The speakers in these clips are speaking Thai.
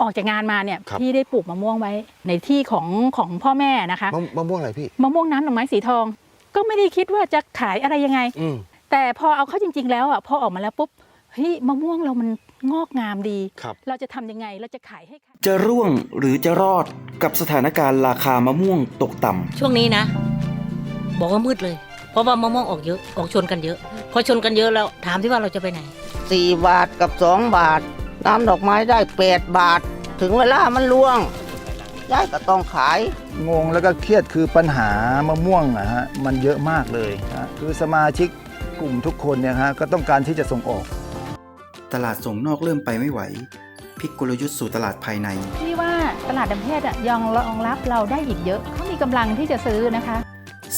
ออกจากงานมาเนี่ยครับ พี่ได้ปลูกมะม่วงไว้ ในที่ของของพ่อแม่นะคะ มะมะม่วงอะไรพี่ มะม่วงน้ำดอกไม้สีทอง ก็ไม่ได้คิดว่าจะขายอะไรยังไง อืมแต่พอเอาเข้าจริง ๆ แล้วอะพอออกมาแล้วปุ๊บเฮ้ยมะม่วงเรามันงอกงามดี ครับ เราจะทำยังไงเราจะขายให้ใคร จะร่วงหรือจะรอดกับสถานการณ์ราคามะม่วงตกต่ำช่วงนี้นะ บอกว่ามืดเลย เพราะว่ามะม่วงออกเยอะออกชนกันเยอะ พอชนกันเยอะแล้วถามที่ว่าเราจะไปไหน สี่บาทกับสองบาท น้ำดอกไม้ได้แปดบาท ถึงเวลามันล่วงยายก็ต้องขาย งงแล้วก็เครียดคือปัญหามะม่วงอะฮะมันเยอะมากเลยฮะคือสมาชิกกลุ่มทุกคนเนี่ยฮะก็ต้องการที่จะส่งออก ตลาดส่งนอกเริ่มไปไม่ไหวพลิกกลยุทธ์สู่ตลาดภายในพี่ว่าตลาดดัมเพศอะยังรองรับเราได้อีกเยอะเขามีกำลังที่จะซื้อนะคะ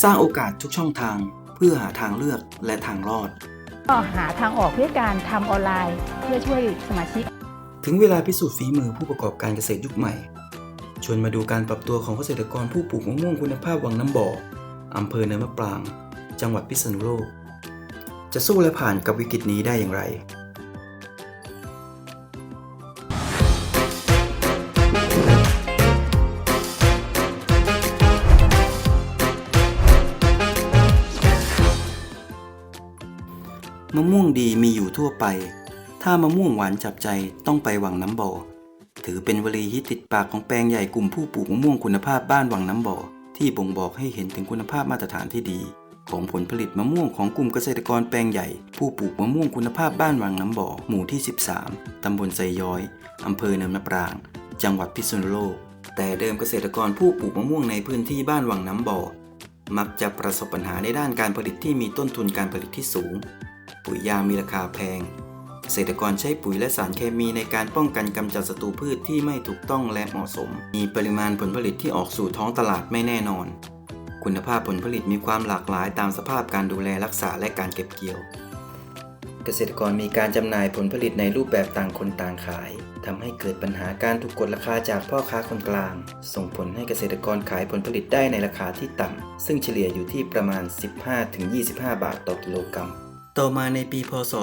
สร้างโอกาสทุกช่องทางเพื่อหาทางเลือกและทางรอด ก็หาทางออกด้วยการทำออนไลน์ เพื่อช่วยสมาชิก ถึงเวลาพิสูจน์ฝีมือผู้ประกอบการเกษตรยุคใหม่ ชวนมาดูการปรับตัวของเกษตรกรผู้ปลูกมะม่วงคุณภาพวังน้ำบ่ออำเภอเนินมะปราง จังหวัดพิษณุโลก จะสู้และผ่านกับวิกฤตนี้ได้อย่างไร มะม่วงดีมีอยู่ทั่วไป ถ้ามะม่วงหวานจับใจต้องไปวังน้ำบ่อ ถือเป็นวลีฮิตติดปากของแปลงใหญ่กลุ่มผู้ปลูกมะม่วงคุณภาพบ้านวังน้ำบ่อ ที่บ่งบอกให้เห็นถึงคุณภาพมาตรฐานที่ดี ของผลผลิตมะม่วงของกลุ่มเกษตรกรแปลงใหญ่ ผู้ปลูกมะม่วงคุณภาพบ้านวังน้ำบ่อ หมู่ที่ 13 ตำบลไซย้อย อำเภอเนินมะปราง จังหวัดพิษณุโลก แต่เดิมเกษตรกรผู้ปลูกมะม่วงในพื้นที่บ้านวังน้ำบ่อมักจะประสบปัญหาในด้านการผลิตที่มีต้นทุนการผลิตที่สูง ปุ๋ยยามีราคาแพง เกษตรกรใช้ปุ๋ยและสารเคมีในการป้องกันกำจัดศัตรูพืชที่ไม่ถูกต้องและเหมาะสม มีปริมาณผลผลิตที่ออกสู่ท้องตลาดไม่แน่นอน คุณภาพผลผลิตมีความหลากหลายตามสภาพการดูแลรักษาและการเก็บเกี่ยว เกษตรกรมีการจำหน่ายผลผลิตในรูปแบบต่างคนต่างขายทำให้เกิดปัญหาการถูกกดราคาจากพ่อค้าคนกลาง ส่งผลให้เกษตรกรขายผลผลิตได้ในราคาที่ต่ำ ซึ่งเฉลี่ยอยู่ที่ประมาณ 15-25 บาทต่อกิโลกรัม ต่อมาในปีพศ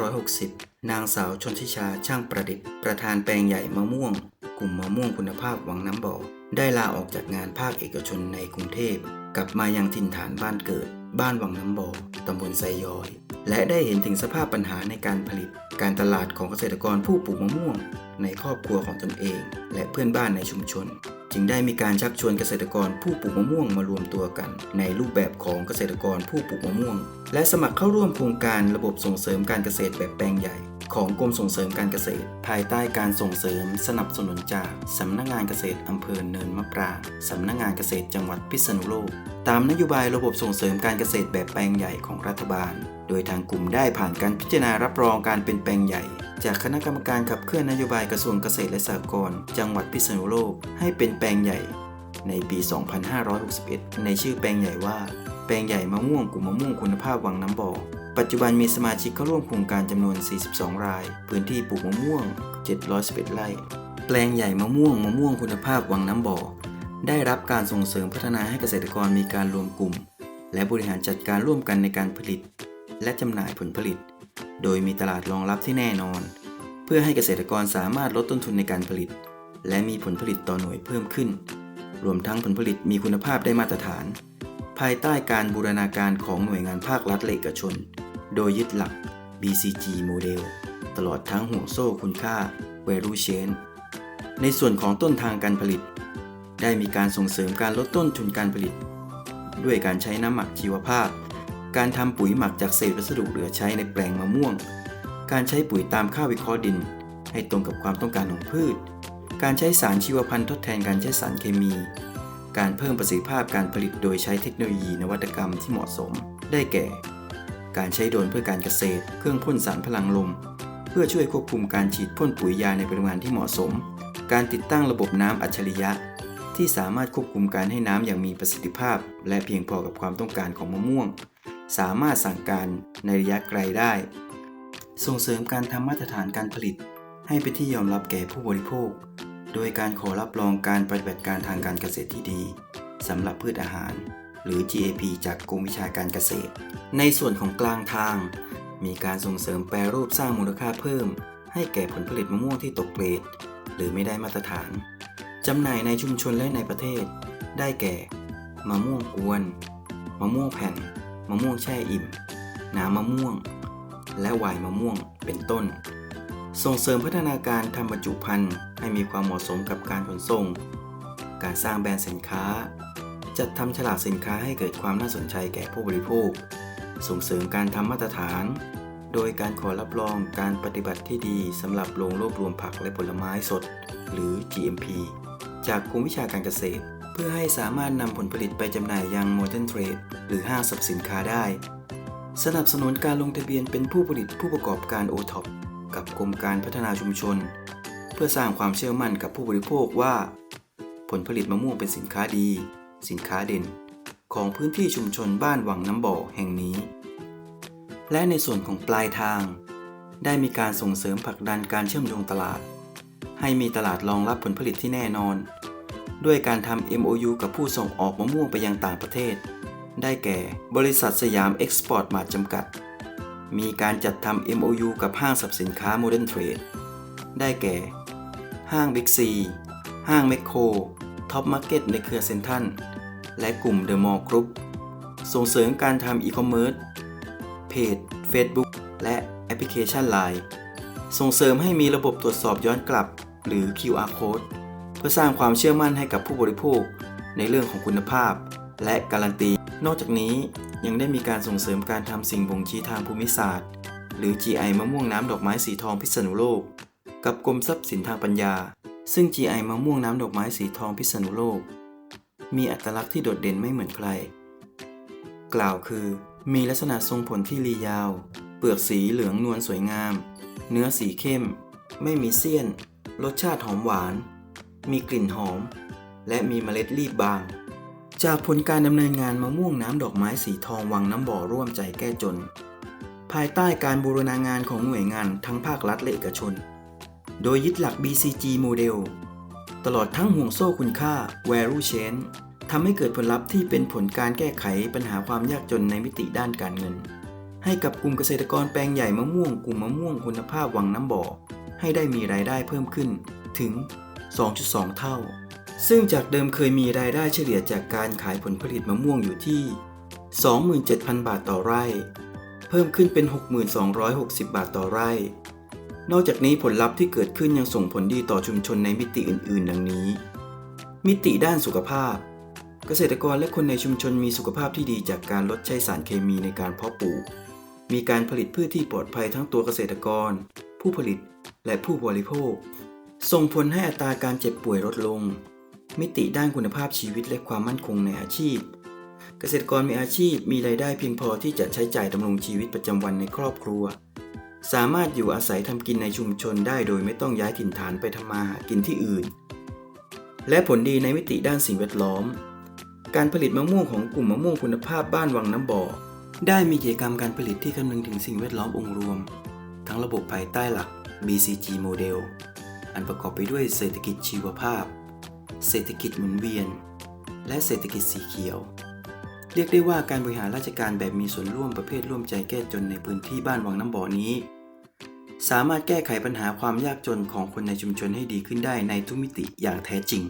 2560 นางสาวชนทิชาช่างประดิษฐ์ ประธานแปลงใหญ่มะม่วง กลุ่มมะม่วงคุณภาพวังน้ำบ่อ ได้ลาออกจากงานภาคเอกชนในกรุงเทพ กลับมายังถิ่นฐานบ้านเกิด บ้านวังน้ำบ่อตำบลไซย้อย และได้เห็นถึงสภาพปัญหาในการผลิต การตลาดของเกษตรกรผู้ปลูกมะม่วง ในครอบครัวของตนเอง และเพื่อนบ้านในชุมชน จึงได้มีการชักชวนเกษตรกรผู้ปลูกมะม่วงมารวมตัวกัน ในรูปแบบของเกษตรกรผู้ปลูกมะม่วง และสมัครเข้าร่วมโครงการระบบส่งเสริมการเกษตรแบบแปลงใหญ่ ของกรมส่งเสริมการเกษตร ภายใต้การส่งเสริมสนับสนุนจากสำนักงานเกษตรอำเภอเนินมะปรางสำนักงานเกษตรจังหวัดพิษณุโลกตามนโยบายระบบส่งเสริมการเกษตรแบบแปลงใหญ่ของรัฐบาล โดยทางกลุ่มได้ผ่านการพิจารณารับรองการเป็นแปลงใหญ่ จากคณะกรรมการขับเคลื่อนนโยบายกระทรวงเกษตรและสหกรณ์จังหวัดพิษณุโลกให้เป็นแปลงใหญ่ในปี 2561 ในชื่อแปลงใหญ่ว่า แปลงใหญ่มะม่วงกลุ่มมะม่วงคุณภาพวังน้ำบ่อ ปัจจุบันมีสมาชิกเข้าร่วมโครงการจำนวน 42 ราย พื้นที่ปลูกมะม่วง 711 ไร่ แปลงใหญ่มะม่วงมะม่วงคุณภาพวังน้ำบ่อ ได้รับการส่งเสริมพัฒนาให้เกษตรกรมีการรวมกลุ่ม และบริหารจัดการร่วมกันในการผลิต และจำหน่ายผลผลิต โดยมีตลาดรองรับที่แน่นอน เพื่อให้เกษตรกรสามารถลดต้นทุนในการผลิต และมีผลผลิตต่อหน่วยเพิ่มขึ้น รวมทั้งผลผลิตมีคุณภาพได้มาตรฐาน ภายใต้การบูรณาการของหน่วยงานภาครัฐและเอกชน โดยยึดหลัก BCG โมเดลตลอดทั้งห่วงโซ่คุณค่า value chain ในส่วนของต้นทางการผลิต ได้มีการส่งเสริมการลดต้นทุนการผลิต ด้วยการใช้น้ำหมักชีวภาพ การทำปุ๋ยหมักจากเศษวัสดุเหลือใช้ในแปลงมะม่วง การใช้ปุ๋ยตามค่าวิเคราะห์ดิน ให้ตรงกับความต้องการของพืช การใช้สารชีวพันธุ์ทดแทนการใช้สารเคมี การเพิ่มประสิทธิภาพการผลิตโดยใช้เทคโนโลยีนวัตกรรมที่เหมาะสม ได้แก่ การใช้โดรนเพื่อการเกษตร เครื่องพ่นสารพลังลม เพื่อช่วยควบคุมการฉีดพ่นปุ๋ยยาในปริมาณที่เหมาะสม การติดตั้งระบบน้ำอัจฉริยะที่สามารถควบคุมการให้น้ำอย่างมีประสิทธิภาพ และเพียงพอกับความต้องการของมะม่วง สามารถสั่งการในระยะไกลได้ ส่งเสริมการทำมาตรฐานการผลิต ให้เป็นที่ยอมรับแก่ผู้บริโภค โดยการขอรับรองการปฏิบัติการทางการเกษตรที่ดีสำหรับพืชอาหาร หรือ GAP จากกรมวิชาการเกษตร ในส่วนของกลางทาง มีการส่งเสริมแปรรูปสร้างมูลค่าเพิ่ม ให้แก่ผลผลิตมะม่วงที่ตกเกรด หรือไม่ได้มาตรฐานจำหน่ายในชุมชนและในประเทศ ได้แก่ มะม่วงกวน มะม่วงแผ่น มะม่วงแช่อิ่ม น้ำมะม่วง และวน์มะม่วงเป็นต้น ส่งเสริมพัฒนาการทำบรรจุภัณฑ์ให้มีความเหมาะสมกับการขนส่ง การสร้างแบรนด์สินค้า จัดทำฉลากสินค้าให้เกิดความน่าสนใจแก่ผู้บริโภค ส่งเสริมการทำมาตรฐาน โดยการขอรับรองการปฏิบัติที่ดีสำหรับโรงรวบรวมผักและผลไม้สด หรือ GMP จากกรมวิชาการเกษตร พื่อให้สามารถนำผลผลิตไปจำหน่ายยัง Modern Trade หรือห้างสรรพสินค้าได้ สนับสนุนการลงทะเบียนเป็นผู้ผลิตผู้ประกอบการ o t o p กับกรมการพัฒนาชุมชน เพื่อสร้างความเชื่อมั่นกับผู้บริโภคว่า ผลผลิตมะม่วงเป็นสินค้าดี สินค้าเด่น ของพื้นที่ชุมชนบ้านวังน้ำบ่อแห่งนี้ และในส่วนของปลายทาง ได้มีการส่งเสริมผลักดันการเชื่อมโยงตลาด ให้มีตลาดรองรับผลผลิตที่แน่นอน ด้วยการทำ MOU กับผู้ส่งออกมะม่วงไปยังต่างประเทศ ได้แก่บริษัทสยามเอ็กซ์พอร์ตมาจำกัด มีการจัดทำ MOU กับห้างสรรพสินค้า Modern Trade ได้แก่ ห้าง Big C ห้างแมคโคร ท็อปมาร์เก็ตในเครือเซ็นทรัลและกลุ่ม The Mall Group ส่งเสริมการทำอีคอมเมิร์ซ เพจ Facebook และแอปพลิเคชัน Line ส่งเสริมให้มีระบบตรวจสอบย้อนกลับ หรือ QR Code เพื่อสร้างความเชื่อมั่นให้กับผู้บริโภค ในเรื่องของคุณภาพ และการันตี นอกจากนี้ยังได้มีการส่งเสริมการทำสิ่งบ่งชี้ทางภูมิศาสตร์ หรือ GI มะม่วงน้ำดอกไม้สีทองพิษณุโลก กับกรมทรัพย์สินทางปัญญา ซึ่ง GI มะม่วงน้ำดอกไม้สีทองพิษณุโลก มีอัตลักษณ์ที่โดดเด่นไม่เหมือนใคร กล่าวคือ มีลักษณะทรงผลที่รียาว เปลือกสีเหลืองนวลสวยงาม เนื้อสีเข้ม ไม่มีเสี้ยน รสชาติหอมหวาน มีกลิ่นหอม และมีเมล็ดรีบบาง จากผลการดำเนินงานมะม่วงน้ำดอกไม้สีทองวังน้ำบ่อร่วมใจแก้จน ภายใต้การบูรณาการของหน่วยงานทั้งภาครัฐและเอกชน โดยยึดหลัก BCG โมเดลตลอดทั้งห่วงโซ่คุณค่า value chain ทำให้เกิดผลลัพธ์ที่เป็นผลการแก้ไขปัญหาความยากจนในมิติด้านการเงิน ให้กับกลุ่มเกษตรกรแปลงใหญ่มะม่วงกลุ่มมะม่วงคุณภาพวังน้ำบ่อ ให้ได้มีรายได้เพิ่มขึ้นถึง 2.2 เท่า ซึ่งจากเดิมเคยมีรายได้เฉลี่ยจากการขายผลผลิตมะม่วงอยู่ที่ 27,000 บาทต่อไร่ เพิ่มขึ้นเป็น 6,260 บาทต่อไร่ นอกจากนี้ผลลัพธ์ที่เกิดขึ้นยังส่งผลดีต่อชุมชนในมิติอื่น ๆ ดังนี้ มิติด้านสุขภาพ เกษตรกรและคนในชุมชนมีสุขภาพที่ดีจากการลดใช้สารเคมีในการเพาะปลูก มีการผลิตพืชที่ปลอดภัยทั้งตัวเกษตรกร ผู้ผลิตและผู้บริโภค ส่งผลให้อัตราการเจ็บป่วยลดลง มิติด้านคุณภาพชีวิตและความมั่นคงในอาชีพ เกษตรกรมีอาชีพมีรายได้เพียงพอที่จะใช้จ่ายดำรงชีวิตประจำวันในครอบครัว สามารถอยู่อาศัยทำกินในชุมชนได้โดยไม่ต้องย้ายถิ่นฐานไปทำมาหากินที่อื่น และผลดีในมิติด้านสิ่งแวดล้อม การผลิตมะม่วงของกลุ่มมะม่วงคุณภาพบ้านวังน้ำบ่อ ได้มีกิจกรรมการผลิตที่คำนึงถึงสิ่งแวดล้อมองค์รวม ทั้งระบบภายใต้หลัก BCG โมเดล อันประกอบไปด้วยเศรษฐกิจชีวภาพ เศรษฐกิจหมุนเวียน และเศรษฐกิจสีเขียว เรียกได้ว่าการบริหารราชการแบบมีส่วนร่วมประเภทร่วมใจแก้จนในพื้นที่บ้านวังน้ำบ่อนี้ สามารถแก้ไขปัญหาความยากจนของคนในชุมชนให้ดีขึ้นได้ในทุกมิติอย่างแท้จริง